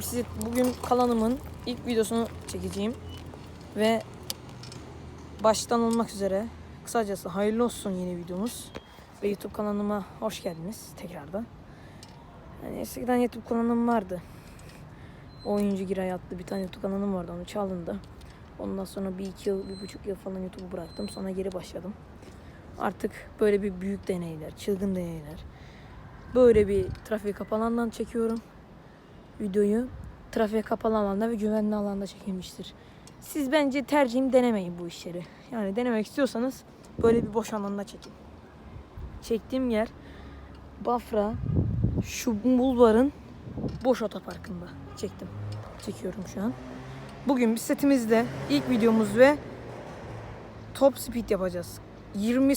Size bugün kalanımın ilk videosunu çekeceğim. Ve baştan olmak üzere kısacası hayırlı olsun yeni videomuz. Ve YouTube kanalıma hoş geldiniz tekrardan. Yani eskiden YouTube kanalım vardı. Oyuncu Giray adlı bir tane YouTube kanalım vardı onu çalındı. Ondan sonra bir iki yıl, bir buçuk yıl falan YouTube'u bıraktım. Sonra geri başladım. Artık böyle bir büyük deneyler, çılgın deneyler. Böyle bir trafiğe kapalı alandan çekiyorum videoyu. Trafiğe kapalı alanda ve güvenli alanda çekilmiştir. Siz bence tercihim denemeyin bu işleri. Yani denemek istiyorsanız böyle bir boş alanda çekin. Çektiğim yer Bafra şu bulvarın boş otoparkında çektim. Çekiyorum şu an. Bugün bisikletimizde ilk videomuz ve top speed yapacağız. 20 e,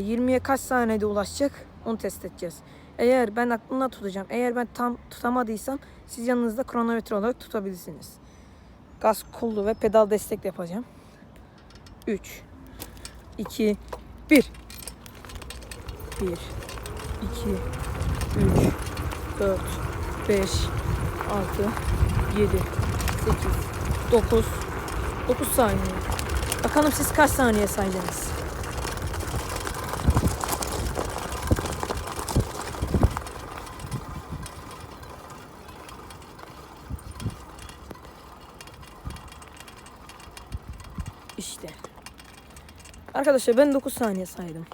20'ye kaç saniyede ulaşacak onu test edeceğiz. Eğer ben aklımda tutacağım. Eğer ben tam tutamadıysam siz yanınızda kronometre olarak tutabilirsiniz. Gaz kollu ve pedal destek yapacağım. 3 2 1 1 2 3 4 5 6 7 8 9 9 saniye. Bakalım siz kaç saniye sayacaksınız? İşte. Arkadaşlar ben 9 saniye saydım.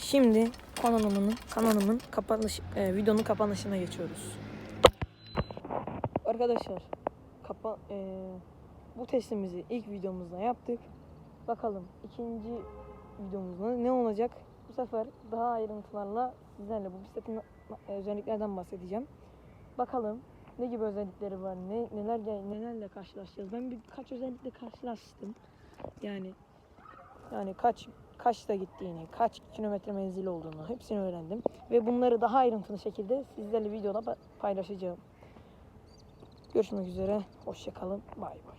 Şimdi kanalımın kanalımın kapanış e, videonun kapanışına geçiyoruz. Arkadaşlar kapa e, bu testimizi ilk videomuzda yaptık. Bakalım ikinci videomuzda ne olacak? Bu sefer daha ayrıntılarla sizlerle bu bisikletin e, özelliklerden bahsedeceğim. Bakalım ne gibi özellikleri var, ne neler nelerle karşılaşacağız. Ben birkaç özellikle karşılaştım. Yani yani kaç kaçta gittiğini, kaç kilometre menzil olduğunu hepsini öğrendim ve bunları daha ayrıntılı şekilde sizlerle videoda pa- paylaşacağım. Görüşmek üzere. Hoşçakalın. Bay bay.